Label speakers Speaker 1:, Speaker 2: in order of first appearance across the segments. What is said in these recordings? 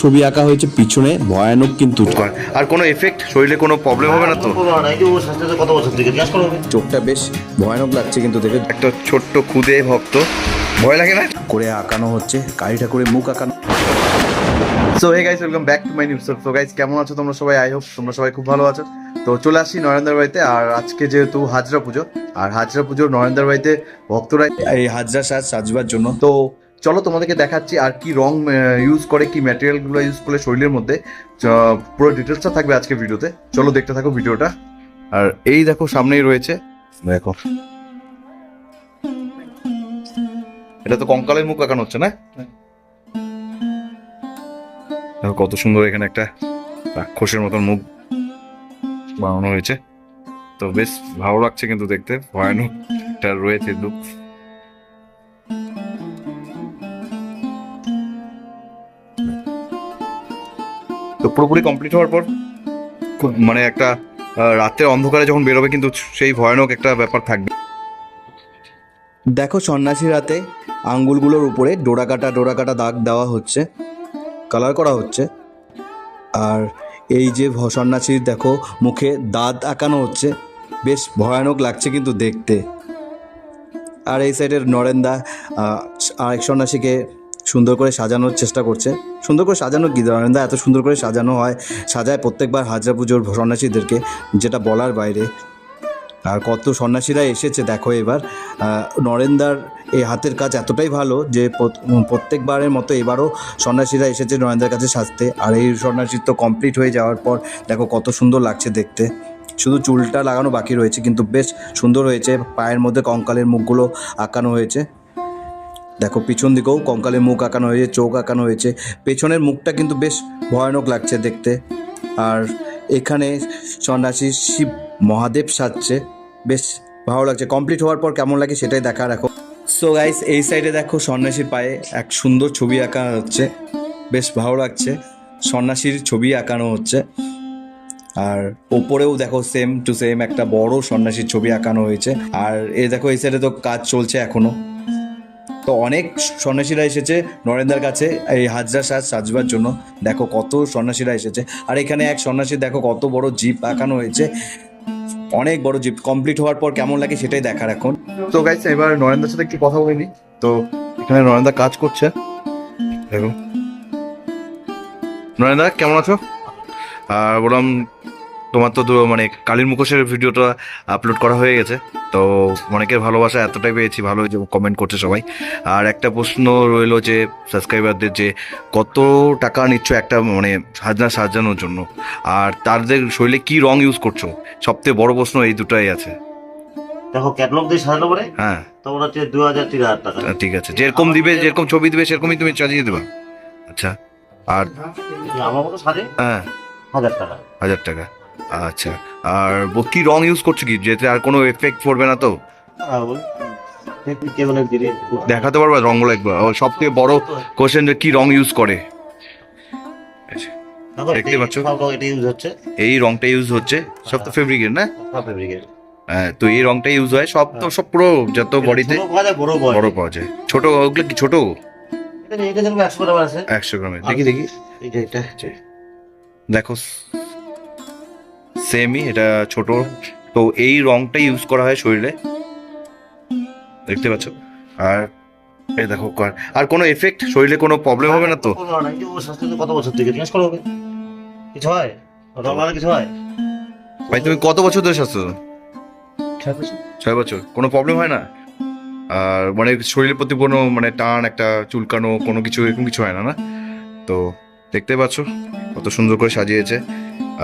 Speaker 1: ছবি আঁকা হয়েছে পিছনে ভয়ানক কিন্তু।
Speaker 2: আর কোনো এফেক্ট শরীরে কোনো প্রবলেম হবে না তো।
Speaker 1: চোখটা বেশ ভয়ানক লাগছে কিন্তু দেখে।
Speaker 2: একটা ছোট্ট খুদে ভক্ত। ভয় লাগে না?
Speaker 1: করে আঁকানো হচ্ছে কালী ঠাকুরের মুখ আঁকানো।
Speaker 2: So hey guys welcome back to my news so guys কেমন আছো তোমরা সবাই? আই হোপ তোমরা সবাই খুব ভালো আছো। তো চলে আসি নরেন্দ্র বাড়িতে আর আজকে যেহেতু হাজরা পুজো আর হাজরা পুজো নরেন্দ্র বাড়িতে ভক্তরা
Speaker 1: এই হাজরা সাজ সাজবার জন্য।
Speaker 2: তো চলো তোমাদেরকে দেখাচ্ছি আর কি রং ইউজ করে, কি ম্যাটেরিয়ালগুলো ইউজ করে শরীরের মধ্যে পুরো ডিটেলসটা থাকবে আজকে ভিডিওতে। চলো দেখতে থাকো ভিডিওটা। আর এই দেখো, সামনেই রয়েছে, দেখো। এটা তো কঙ্কালের মুখ আঁকানো হচ্ছে না? দেখো কত সুন্দর এখানে একটা রাক্ষসের মতন মুখ বানানো হয়েছে। তো বেশ ভালো লাগছে কিন্তু দেখতে, ভয়ানক। রয়েছে লুক তো পুরোপুরি কমপ্লিট হওয়ার পর মানে একটা রাতের অন্ধকারে যখন বেরোবে কিন্তু সেই ভয়ানক একটা ব্যাপার থাকবে।
Speaker 1: দেখো সন্ন্যাসী রাতে আঙ্গুলগুলোর উপরে ডোরা কাটা ডোরা কাটা দাগ দেওয়া হচ্ছে কালার করা হচ্ছে। আর এই যে সন্ন্যাসীর দেখো মুখে দাঁত আঁকানো হচ্ছে, বেশ ভয়ানক লাগছে কিন্তু দেখতে। আর এই সাইডের নরেন্দা আরেক সন্ন্যাসীকে সুন্দর করে সাজানোর চেষ্টা করছে। সুন্দর করে সাজানো কি নরেন্দা এত সুন্দর করে সাজানো হয়, সাজায় প্রত্যেকবার হাজরা পুজোর সন্ন্যাসীদেরকে, যেটা বলার বাইরে। আর কত সন্ন্যাসীরা এসেছে, দেখো এবার। নরেন্দার এই হাতের কাজ এতটাই ভালো যে প্রত্যেকবারের মতো এবারও সন্ন্যাসীরা এসেছে নরেন্দার কাছে সাজতে। আর এই সন্ন্যাসীর তো কমপ্লিট হয়ে যাওয়ার পর, দেখো কত সুন্দর লাগছে দেখতে। শুধু চুলটা লাগানো বাকি রয়েছে, কিন্তু বেশ সুন্দর হয়েছে। পায়ের মধ্যে কঙ্কালের মুখগুলো আঁকানো হয়েছে। দেখো, পিছন দিকেও কঙ্কালের মুখ আঁকানো হয়েছে, চোখ আঁকানো হয়েছে। পেছনের মুখটা কিন্তু বেশ ভয়ানক লাগছে দেখতে। আর এখানে সন্ন্যাসী শিব মহাদেব সাজছে, বেশ ভালো লাগছে। কমপ্লিট হওয়ার পর কেমন লাগে সেটাই দেখা রাখো সো গাইস এই সাইডে দেখো সন্ন্যাসীর পায়ে এক সুন্দর ছবি আঁকা হচ্ছে, বেশ ভালো লাগছে। সন্ন্যাসীর ছবি আঁকানো হচ্ছে। আর ওপরেও দেখো সেম টু সেম একটা বড় সন্ন্যাসীর ছবি আঁকানো হয়েছে। আর এ দেখো, এই সাইডে তো কাজ চলছে এখনও। তো অনেক সন্ন্যাসীরা এসেছে নরেন্দার কাছে এই হাজরা সাজ সাজবার জন্য। দেখো কত সন্ন্যাসীরা এসেছে। আর এখানে এক সন্ন্যাসী, দেখো কত বড় জিপ আঁকানো হয়েছে। অনেক বড় জিপ কমপ্লিট হওয়ার পর কেমন লাগে সেটাই দেখার এখন।
Speaker 2: তো গাইস এবার নরেন্দ্রের সাথে একটু কথা বলিনি তো এখানে নরেন্দা কাজ করছে। দেখো। নরেন্দা কেমন আছো? আর বললাম তোমার তো মানে কালীর মুখোশের ভিডিওটা আপলোড করা হয়ে গেছে। তো অনেকের ভালোবাসা এতটাই পেয়েছি ভালো যে কমেন্ট করছে সবাই। আর একটা প্রশ্ন রইল যে সাবস্ক্রাইবারদের যে কত টাকা নিচ্ছ একটা মানে সাজনা সাজানোর জন্য? আর তাদের শরীরে কি রং ইউজ করছ? সবথেকে বড় প্রশ্ন এই দুটাই আছে।
Speaker 3: দেখো ক্যাটলগ দিয়ে সাজানো পরে
Speaker 2: হ্যাঁ।
Speaker 3: তখন হচ্ছে দু হাজার তিন হাজার টাকা।
Speaker 2: ঠিক আছে। যেরকম দিবে যেরকম ছবি দিবে সেরকমই তুমি চালিয়ে দেবা। আচ্ছা। আর
Speaker 3: আমার মতো সাজে?
Speaker 2: হ্যাঁ।
Speaker 3: হাজার টাকা।
Speaker 2: হাজার টাকা। আচ্ছা আর ব- কি রং ইউজ করছ কি? যেতে আর কোনো এফেক্ট পড়বে না তো?
Speaker 3: হ্যাঁ, বল। দেখি কে মানে দিদি?
Speaker 2: দেখাতে পারবা রংগুলো একবার। সব থেকে বড় কোশ্চেন যে কি রং ইউজ করে? আচ্ছা, দেখতে পাচ্ছ?
Speaker 3: সব রঙ এটা ইউজ হচ্ছে।
Speaker 2: এই রংটা ইউজ হচ্ছে? সব তো ফেব্রিকের না?
Speaker 3: সব ফেব্রিকের
Speaker 2: হ্যাঁ তো এই রংটা ইউজ হয়। সব তো সব পুরো যত বডিতে
Speaker 3: বড় পাওয়া
Speaker 2: বড়
Speaker 3: যায়।
Speaker 2: পাওয়া যায়। ছোট ওগুলো কি ছোট?
Speaker 3: এটা এটা যেরকম একশো গ্রাম আছে।
Speaker 2: একশো গ্রামের। দেখি দেখি।
Speaker 3: এই যে এটা।
Speaker 2: দেখো সেমই এটা ছোট। তো এই রংটা ইউজ করা হয় শরীরে। দেখতে পাচ্ছ? আর এই দেখো কর- আর কোনো এফেক্ট শরীরে কোনো প্রবলেম হবে না তো?
Speaker 3: কত বছর থেকে জিজ্ঞাসা করো ওকে। কিছু হয়? রং কিছু হয়?
Speaker 2: ভাই তুমি কত বছর ধরে স্বাস্থ্য? ছয় বছর। কোনো প্রবলেম হয় না? আর মানে শরীরের প্রতি কোনো মানে টান একটা চুলকানো কোনো কিছু এরকম কিছু হয় না না? তো দেখতে পাচ্ছ কত সুন্দর করে সাজিয়েছে।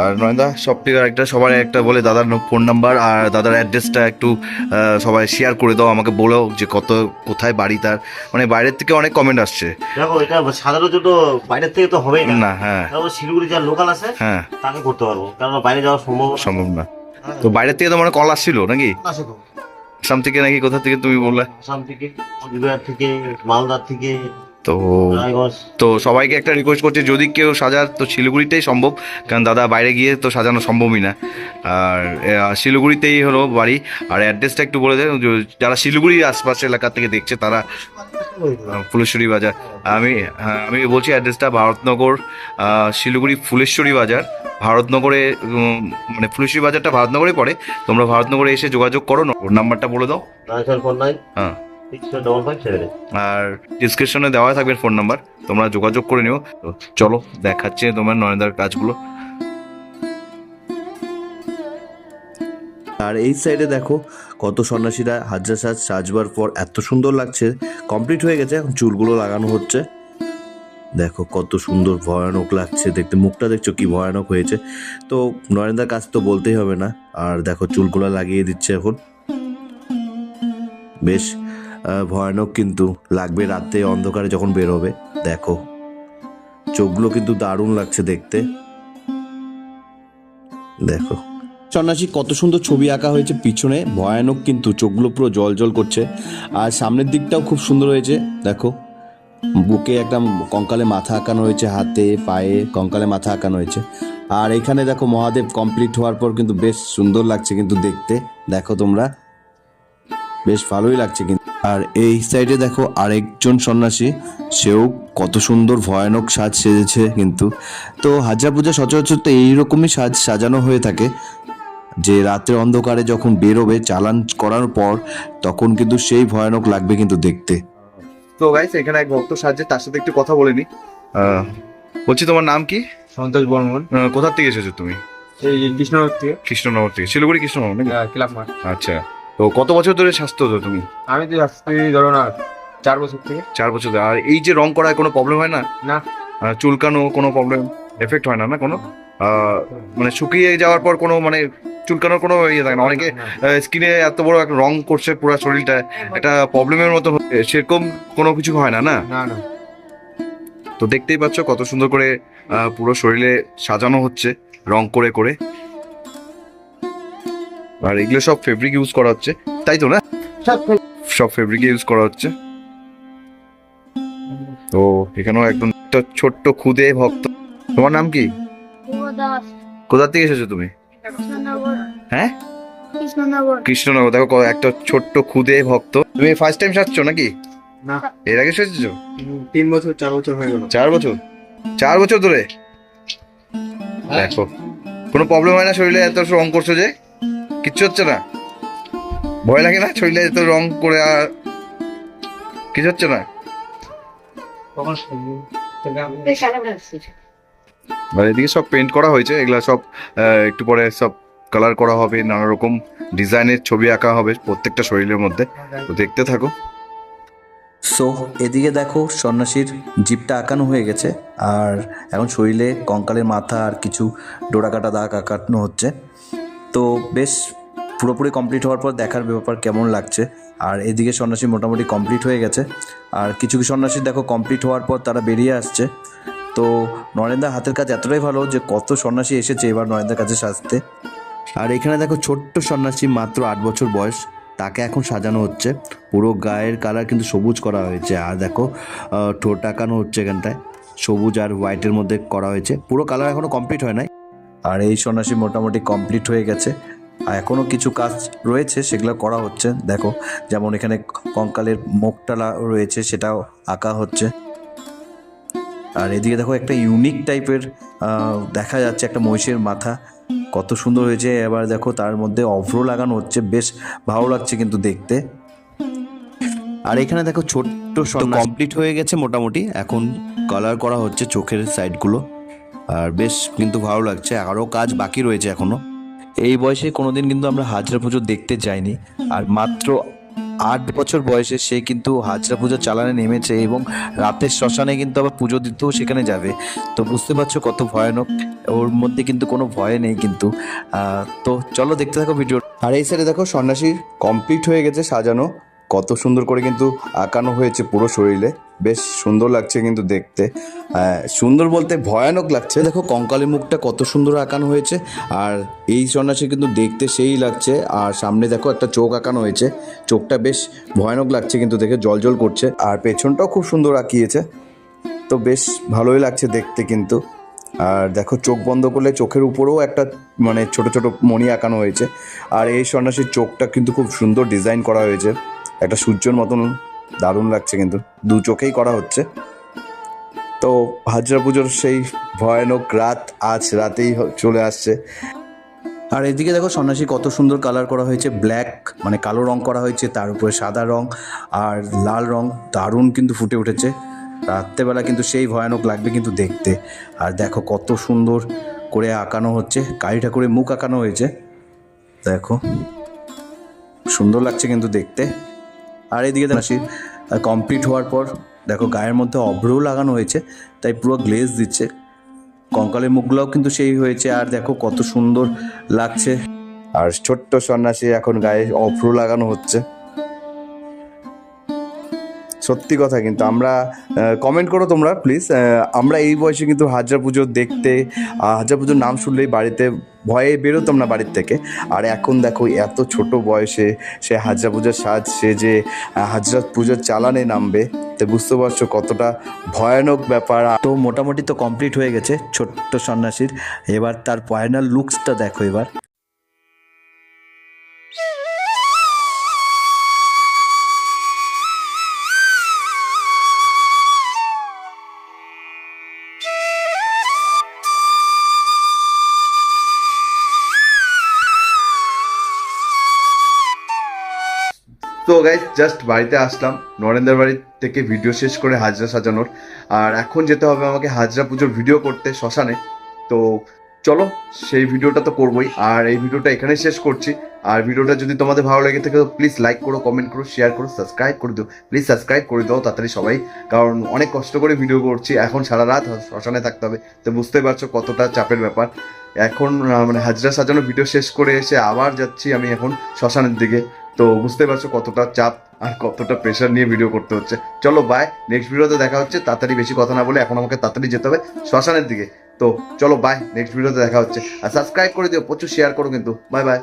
Speaker 2: আর নয়দা সব থেকে একটা সবার একটা বলে দাদার ফোন নাম্বার আর দাদার অ্যাড্রেসটা একটু সবাই শেয়ার করে দাও আমাকে বলো যে কত কোথায় বাড়ি তার। মানে বাইরের থেকে অনেক কমেন্ট আসছে।
Speaker 3: দেখো এটা সাধারণত তো বাইরের থেকে তো হবেই না।
Speaker 2: হ্যাঁ।
Speaker 3: শিলিগুড়ি যা লোকাল আছে
Speaker 2: হ্যাঁ।
Speaker 3: তাকে করতে পারব কারণ বাইরে যাওয়া সম্ভব
Speaker 2: সম্ভব না। তো বাইরের থেকে তো মানে কল আসছিল নাকি?
Speaker 3: আসে তো।
Speaker 2: আসাম থেকে নাকি কোথা থেকে তুমি বললে?
Speaker 3: আসাম থেকে থেকে মালদার থেকে
Speaker 4: তো তো সবাইকে একটা রিকোয়েস্ট করছি যদি কেউ সাজার তো শিলিগুড়িতেই সম্ভব কারণ দাদা বাইরে গিয়ে তো সাজানো সম্ভবই না। আর শিলিগুড়িতেই হলো বাড়ি আর অ্যাড্রেসটা একটু বলে দেন যারা শিলিগুড়ির আশপাশ এলাকা থেকে দেখছে তারা ফুলেশ্বরী বাজার। আমি হ্যাঁ, আমি বলছি অ্যাড্রেসটা ভারতনগর শিলিগুড়ি ফুলেশ্বরী বাজার। ভারতনগরে মানে ফুলেশ্বরী বাজারটা ভারতনগরে পড়ে তোমরা ভারতনগরে এসে যোগাযোগ করো নাম্বারটা বলে দাও। হ্যাঁ। আর ডিসক্রিপশনে দেওয়া থাকবে ফোন নাম্বার তোমরা যোগাযোগ করে নিও। তো চলো দেখাচ্ছে তোমার নয়নদার কাজগুলো।
Speaker 2: আর এই সাইডে দেখো কত সন্ন্যাসীরা হাজার সাজ সাজবার পর এত সুন্দর লাগছে। কমপ্লিট হয়ে গেছে এখন চুলগুলো লাগানো হচ্ছে। দেখো কত সুন্দর ভয়ানক লাগছে। দেখতে মুখটা দেখছ কি ভয়ানক হয়েছে। তো নরেন্দার কাজ তো বলতেই হবে না। আর দেখো চুলগুলো লাগিয়ে দিচ্ছে এখন। বেশ ভয়ানক কিন্তু লাগবে রাতে অন্ধকারে যখন বেরোবে। দেখো, চোখগুলো কিন্তু দারুণ লাগছে দেখতে। দেখো। সন্ন্যাসী, কত সুন্দর ছবি আঁকা হয়েছে পিছনে। ভয়ানক কিন্তু, চোখগুলো পুরো জল জল করছে। আর সামনের দিকটাও খুব সুন্দর হয়েছে। দেখো, বুকে একটা কঙ্কালে মাথা আঁকানো হয়েছে, হাতে, পায়ে কঙ্কালে মাথা আঁকানো হয়েছে। আর এখানে দেখো, মহাদেব কমপ্লিট হওয়ার পর কিন্তু বেশ সুন্দর লাগছে কিন্তু দেখতে। দেখো তোমরা, বেশ ভালোই লাগছে কিন্তু। আর এই সাইডে দেখো আরেকজন সন্ন্যাসী সেও কত সুন্দর ভয়ানক সাজ সেজেছে কিন্তু। তো হাজার পূজা সচরাচর তো এইরকমই সাজ সাজানো হয়ে থাকে যে রাতের অন্ধকারে যখন বেরোবে চালান করার পর তখন কিন্তু সেই ভয়ানক লাগবে কিন্তু দেখতে।
Speaker 4: তো গাইস এখানে এক ভক্ত সাহায্যে তার সাথে একটু কথা বলে নি। বলছি তোমার নাম কি?
Speaker 5: সন্তোষ বর্মন।
Speaker 4: কোথা থেকে এসেছ তুমি?
Speaker 5: এই কৃষ্ণনগর থেকে।
Speaker 4: কৃষ্ণনগর থেকে। শিলিগুড়ি কৃষ্ণনগর নাকি?
Speaker 5: ক্লাব মাঠ।
Speaker 4: আচ্ছা। তো কত বছর ধরে স্বাস্থ্য তো তুমি?
Speaker 5: আমি তো আসছি ধরো না চার বছর থেকে।
Speaker 4: চার বছর ধরে। আর এই যে রং করায় কোনো প্রবলেম হয় না?
Speaker 5: না।
Speaker 4: চুলকানো কোনো প্রবলেম এফেক্ট হয় না না কোনো? আহ, মানে শুকিয়ে যাওয়ার পর কোনো মানে চুলকানোর কোনো ইয়ে থাকে না? অনেকে স্কিনে এত বড় একটা রং করছে পুরো শরীরটা একটা প্রবলেমের মতো হচ্ছে। সেরকম কোনো কিছু হয় না না?
Speaker 5: না না।
Speaker 4: তো দেখতেই পাচ্ছ কত সুন্দর করে আহ, পুরো শরীরে সাজানো হচ্ছে রং করে করে। আর এগুলো সব ফেব্রিক ইউজ করা হচ্ছে। তাই তো না? সব ফেব্রিক ইউজ করা হচ্ছে। তো এখানেও একদম ছোট্ট খুদে ভক্ত। তোমার নাম কি?
Speaker 6: দাস
Speaker 4: কোথা থেকে এসেছ তুমি?
Speaker 6: কৃষ্ণনগর।
Speaker 4: হ্যাঁ?
Speaker 6: কৃষ্ণনগর।
Speaker 4: কৃষ্ণনগর দেখো একটা ছোট্ট খুদে ভক্ত। তুমি ফার্স্ট টাইম সাজছো নাকি?
Speaker 5: না।
Speaker 4: এর আগে সেজেছো?
Speaker 5: তিন বছর চার বছর হয়ে গেল।
Speaker 4: চার বছর? চার বছর ধরে? দেখো কোনো প্রবলেম হয় না শরীরে এত রং করছ যে। কিচ্ছু হচ্ছে না। ভয় লাগে না? শরীরে এত রং করে আর কিছু হচ্ছে না?
Speaker 5: তখন
Speaker 4: আর এদিকে সব পেন্ট করা হয়েছে। এগুলা সব একটু পরে সব কালার করা হবে নানা রকম ডিজাইনের ছবি আঁকা হবে প্রত্যেকটা শরীরের মধ্যে। তো দেখতে থাকো।
Speaker 2: সো এদিকে দেখো সন্ন্যাসীর জিপটা আঁকানো হয়ে গেছে। আর এখন শরীরে কঙ্কালের মাথা আর কিছু ডোরাকাটা দাগ আঁকানো হচ্ছে। তো বেশ পুরোপুরি কমপ্লিট হওয়ার পর দেখার ব্যাপার কেমন লাগছে। আর এদিকে সন্ন্যাসী মোটামুটি কমপ্লিট হয়ে গেছে। আর কিছু কিছু সন্ন্যাসী দেখো কমপ্লিট হওয়ার পর তারা বেরিয়ে আসছে। তো নরেন্দার হাতের কাজ এতটাই ভালো যে কত সন্ন্যাসী এসেছে এবার নরেন্দার কাছে সাজতে। আর এখানে দেখো ছোট্ট সন্ন্যাসী মাত্র আট বছর বয়স। তাকে এখন সাজানো হচ্ছে। পুরো গায়ের কালার কিন্তু সবুজ করা হয়েছে। আর দেখো ঠোঁট আঁকানো হচ্ছে এখানটায়। সবুজ আর হোয়াইটের মধ্যে করা হয়েছে। পুরো কালার এখনও কমপ্লিট হয় নাই। আর এই সন্ন্যাসী মোটামুটি কমপ্লিট হয়ে গেছে। আর এখনও কিছু কাজ রয়েছে সেগুলো করা হচ্ছে। দেখো যেমন এখানে কঙ্কালের মুখটা লা- রয়েছে সেটাও আঁকা হচ্ছে। আর এদিকে দেখো একটা ইউনিক টাইপের দেখা যাচ্ছে একটা মহিষের মাথা। কত সুন্দর হয়েছে। এবার দেখো তার মধ্যে অভ্র লাগানো হচ্ছে। বেশ ভালো লাগছে কিন্তু দেখতে। আর এখানে দেখো ছোট্ট কমপ্লিট হয়ে গেছে মোটামুটি। এখন কালার করা হচ্ছে চোখের সাইডগুলো আর বেশ কিন্তু ভালো লাগছে আরও কাজ বাকি রয়েছে এখনও। এই বয়সে কোনোদিন কিন্তু আমরা হাজরা পুজো দেখতে যাইনি, আর মাত্র আট বছর বয়সে সে কিন্তু হাজরা পুজো চালানে নেমেছে এবং রাতের শ্মশানে কিন্তু আবার পুজো দিতেও সেখানে যাবে। তো বুঝতে পারছ কত ভয়ানক, ওর মধ্যে কিন্তু কোনো ভয় নেই কিন্তু। তো চলো দেখতে থাকো ভিডিও আর এই সাইডে দেখো সন্ন্যাসীর কমপ্লিট হয়ে গেছে সাজানো। কত সুন্দর করে কিন্তু আঁকানো হয়েছে পুরো শরীরে। বেশ সুন্দর লাগছে কিন্তু দেখতে। আহ, সুন্দর বলতে ভয়ানক লাগছে। দেখো কঙ্কালের মুখটা কত সুন্দর আঁকানো হয়েছে। আর এই সন্ন্যাসী কিন্তু দেখতে সেই লাগছে। আর সামনে দেখো একটা চোখ আঁকানো হয়েছে। চোখটা বেশ ভয়ানক লাগছে কিন্তু দেখে জল জল করছে। আর পেছনটাও খুব সুন্দর আঁকিয়েছে। তো বেশ ভালোই লাগছে দেখতে কিন্তু। আর দেখো চোখ বন্ধ করলে চোখের উপরেও একটা মানে ছোট ছোট মণি আঁকানো হয়েছে। আর এই সন্ন্যাসীর চোখটা কিন্তু খুব সুন্দর ডিজাইন করা হয়েছে। একটা সূর্যর মতন দারুণ লাগছে কিন্তু। দু চোখেই করা হচ্ছে। তো হাজরা পুজোর সেই ভয়ানক রাত আজ রাতেই চলে আসছে। আর এদিকে দেখো সন্ন্যাসী কত সুন্দর কালার করা হয়েছে। ব্ল্যাক মানে কালো রং করা হয়েছে, তার উপরে সাদা রং আর লাল রং দারুণ কিন্তু ফুটে উঠেছে। রাত্রেবেলা কিন্তু সেই ভয়ানক লাগবে কিন্তু দেখতে। আর দেখো কত সুন্দর করে আঁকানো হচ্ছে। কালী ঠাকুরের মুখ আঁকানো হয়েছে। দেখো, সুন্দর লাগছে কিন্তু দেখতে। আর এদিকে আসি কমপ্লিট হওয়ার পর দেখো গায়ের মধ্যে অভ্র লাগানো হয়েছে, তাই পুরো গ্লেজ দিচ্ছে। কঙ্কালের মুখগুলোও কিন্তু সেই হয়েছে, আর দেখো কত সুন্দর লাগছে। আর ছোট্ট সন্ন্যাসী এখন গায়ে অভ্র লাগানো হচ্ছে। সত্যি কথা কিন্তু আমরা কমেন্ট করো তোমরা প্লিজ আমরা এই বয়সে কিন্তু হাজার পুজো দেখতে হাজার পুজোর নাম শুনলেই বাড়িতে ভয়ে বেরোতাম না বাড়ির থেকে। আর এখন দেখো, এত ছোট বয়সে সে হাজরা পুজোর সাজ সে যে হাজরা পুজোর চালানে নামবে। তো বুঝতে পারছ কতটা ভয়ানক ব্যাপার। তো মোটামুটি তো কমপ্লিট হয়ে গেছে ছোট্ট সন্ন্যাসীর। এবার তার ফাইনাল লুকসটা দেখো এবার।
Speaker 4: তো গাইজ জাস্ট বাড়িতে আসলাম। নরেন্দ্র বাড়ি থেকে ভিডিও শেষ করে হাজরা সাজানোর। আর এখন যেতে হবে আমাকে হাজরা পুজোর ভিডিও করতে শ্মশানে। তো চলো, সেই ভিডিওটা তো করবোই। আর এই ভিডিওটা এখানে শেষ করছি। আর ভিডিওটা যদি তোমাদের ভালো লেগে থাকে, তো প্লিজ লাইক করো কমেন্ট করো শেয়ার করো সাবস্ক্রাইব করে দিও। প্লিজ সাবস্ক্রাইব করে দাও তাড়াতাড়ি সবাই। কারণ অনেক কষ্ট করে ভিডিও করছি। এখন সারা রাত শ্মশানে থাকতে হবে। তো বুঝতেই পারছ কতটা চাপের ব্যাপার। এখন মানে হাজরা সাজানো ভিডিও শেষ করে এসে আবার যাচ্ছি আমি এখন শ্মশানের দিকে। তো বুঝতে পারছ কতটা চাপ আর কতটা প্রেশার নিয়ে ভিডিও করতে হচ্ছে। চলো বাই নেক্সট ভিডিওতে দেখা হচ্ছে। তাড়াতাড়ি বেশি কথা না বলে এখন আমাকে তাড়াতাড়ি যেতে হবে শ্মশানের দিকে। তো চলো বাই নেক্সট ভিডিওতে দেখা হচ্ছে। আর সাবস্ক্রাইব করে দিও, প্রচুর শেয়ার করো কিন্তু। Bye bye